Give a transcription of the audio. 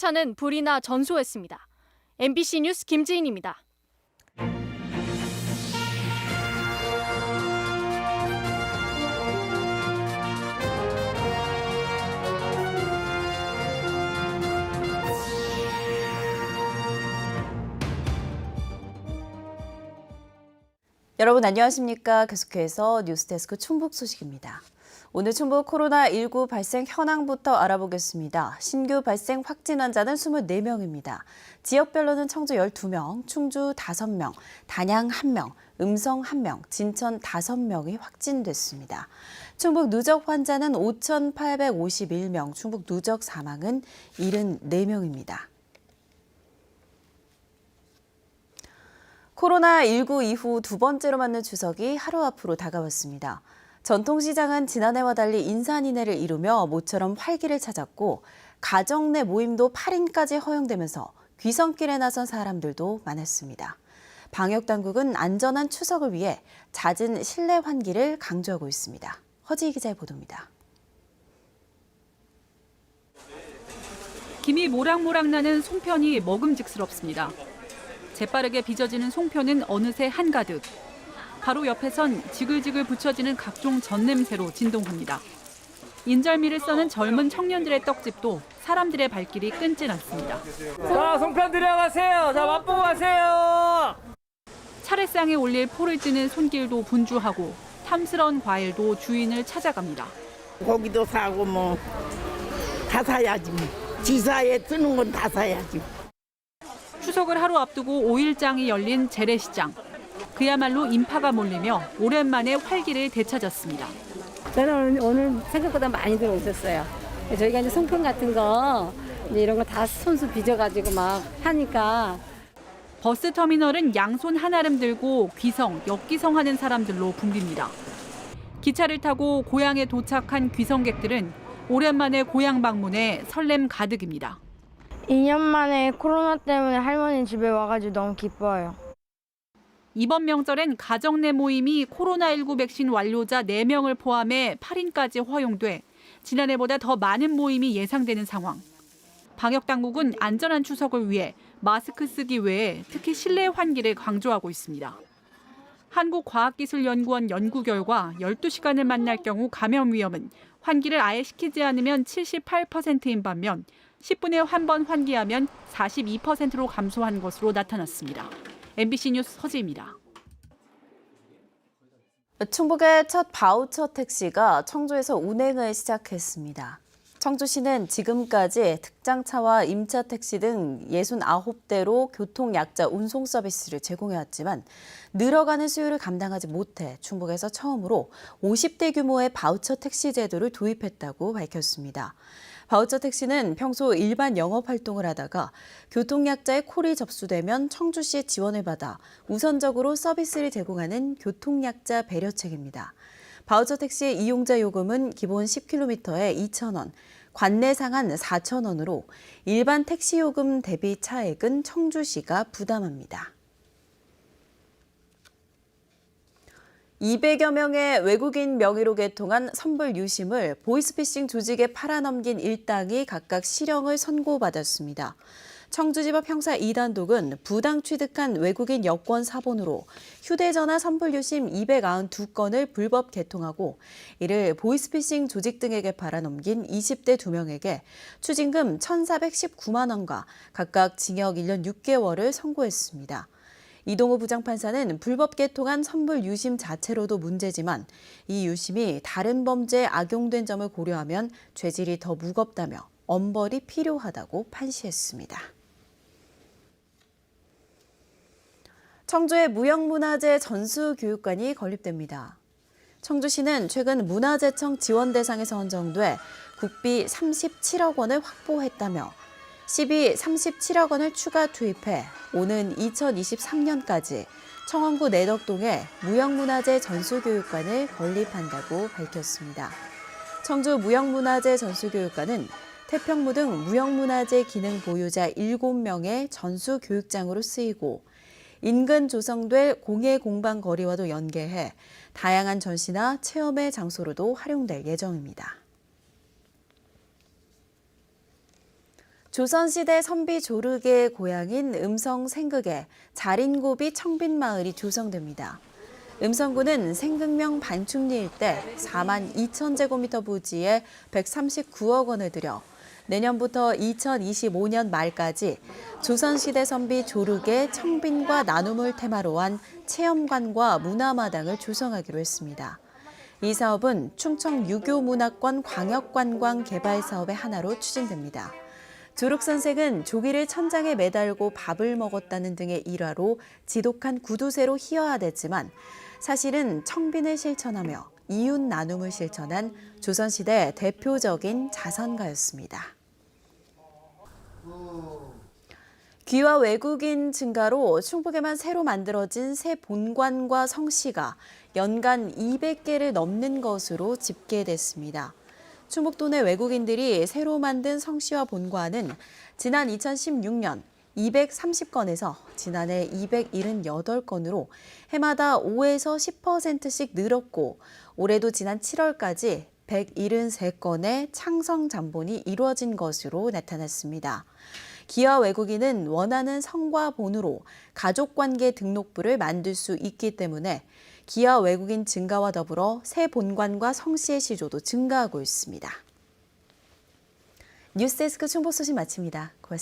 차는 불이 나 전소했습니다. MBC 뉴스 김지인입니다. 여러분 안녕하십니까? 계속해서 뉴스데스크 충북 소식입니다. 오늘 충북 코로나19 발생 현황부터 알아보겠습니다. 신규 발생 확진 환자는 24명입니다. 지역별로는 청주 12명, 충주 5명, 단양 1명, 음성 1명, 진천 5명이 확진됐습니다. 충북 누적 환자는 5,851명, 충북 누적 사망은 74명입니다. 코로나19 이후 두 번째로 맞는 추석이 하루 앞으로 다가왔습니다. 전통시장은 지난해와 달리 인산인해를 이루며 모처럼 활기를 찾았고 가정 내 모임도 8인까지 허용되면서 귀성길에 나선 사람들도 많았습니다. 방역당국은 안전한 추석을 위해 잦은 실내 환기를 강조하고 있습니다. 허지희 기자의 보도입니다. 김이 모락모락 나는 송편이 먹음직스럽습니다. 재빠르게 빚어지는 송편은 어느새 한가득. 바로 옆에선 지글지글 붙여지는 각종 전 냄새로 진동합니다. 인절미를 써는 젊은 청년들의 떡집도 사람들의 발길이 끊질 않습니다. 자, 송편 들여가세요. 자, 맛보고 가세요. 차례상에 올릴 포를 뜨는 손길도 분주하고 탐스러운 과일도 주인을 찾아갑니다. 고기도 사고 뭐 다 사야지 뭐. 지사에 뜨는 건 다 사야지. 추석을 하루 앞두고 5일장이 열린 재래시장. 그야말로 인파가 몰리며 오랜만에 활기를 되찾았습니다. 저는 오늘 생각보다 많이 들어오셨어요. 저희가 이제 송편 같은 거 이런 거 다 손수 빚어가지고 막 하니까 버스 터미널은 양손 한아름 들고 귀성, 역귀성 하는 사람들로 붐빕니다. 기차를 타고 고향에 도착한 귀성객들은 오랜만에 고향 방문에 설렘 가득입니다. 2년 만에 코로나 때문에 할머니 집에 와가지고 너무 기뻐요. 이번 명절엔 가정 내 모임이 코로나19 백신 완료자 4명을 포함해 8인까지 허용돼 지난해보다 더 많은 모임이 예상되는 상황. 방역 당국은 안전한 추석을 위해 마스크 쓰기 외에 특히 실내 환기를 강조하고 있습니다. 한국과학기술연구원 연구 결과 12시간을 만날 경우 감염 위험은 환기를 아예 시키지 않으면 78%인 반면 10분에 한 번 환기하면 42%로 감소한 것으로 나타났습니다. MBC 뉴스 서지입니다. 충북의 첫 바우처 택시가 청주에서 운행을 시작했습니다. 청주시는 지금까지 특장차와 임차 택시 등 69대로 교통약자 운송 서비스를 제공해왔지만 늘어가는 수요를 감당하지 못해 충북에서 처음으로 50대 규모의 바우처 택시 제도를 도입했다고 밝혔습니다. 바우처 택시는 평소 일반 영업 활동을 하다가 교통약자의 콜이 접수되면 청주시의 지원을 받아 우선적으로 서비스를 제공하는 교통약자 배려책입니다. 바우처 택시 이용자 요금은 기본 10km에 2,000원, 관내 상한 4,000원으로 일반 택시 요금 대비 차액은 청주시가 부담합니다. 200여 명의 외국인 명의로 개통한 선불 유심을 보이스피싱 조직에 팔아넘긴 일당이 각각 실형을 선고받았습니다. 청주지법 형사 2단독은 부당 취득한 외국인 여권 사본으로 휴대전화 선불 유심 292건을 불법 개통하고 이를 보이스피싱 조직 등에게 팔아넘긴 20대 2명에게 추징금 1,419만 원과 각각 징역 1년 6개월을 선고했습니다. 이동호 부장판사는 불법 개통한 선불 유심 자체로도 문제지만 이 유심이 다른 범죄에 악용된 점을 고려하면 죄질이 더 무겁다며 엄벌이 필요하다고 판시했습니다. 청주의 무형문화재 전수교육관이 건립됩니다. 청주시는 최근 문화재청 지원 대상에 선정돼 국비 37억 원을 확보했다며 시비 37억 원을 추가 투입해 오는 2023년까지 청원구 내덕동에 무형문화재 전수교육관을 건립한다고 밝혔습니다. 청주 무형문화재 전수교육관은 태평무 등 무형문화재 기능 보유자 7명의 전수교육장으로 쓰이고 인근 조성될 공예 공방 거리와도 연계해 다양한 전시나 체험의 장소로도 활용될 예정입니다. 조선시대 선비 조르게의 고향인 음성 생극에 자린고비 청빈마을이 조성됩니다. 음성군은 생극명 반충리 일대 4만 2천 제곱미터 부지에 139억 원을 들여 내년부터 2025년 말까지 조선시대 선비 조르게 청빈과 나눔을 테마로 한 체험관과 문화마당을 조성하기로 했습니다. 이 사업은 충청 유교문화권 광역관광 개발 사업의 하나로 추진됩니다. 조룩 선생은 조기를 천장에 매달고 밥을 먹었다는 등의 일화로 지독한 구두쇠로 희화화됐지만 사실은 청빈을 실천하며 이웃 나눔을 실천한 조선시대 대표적인 자선가였습니다. 귀화 외국인 증가로 충북에만 새로 만들어진 새 본관과 성씨가 연간 200개를 넘는 것으로 집계됐습니다. 충북도 내 외국인들이 새로 만든 성씨와 본관은 지난 2016년 230건에서 지난해 278건으로 해마다 5에서 10%씩 늘었고 올해도 지난 7월까지 173건의 창성 잠본이 이루어진 것으로 나타났습니다. 기아 외국인은 원하는 성과 본으로 가족관계 등록부를 만들 수 있기 때문에 기아 외국인 증가와 더불어 새 본관과 성씨의 시조도 증가하고 있습니다. 뉴스데스크 충북 소식 마칩니다. 고맙습니다.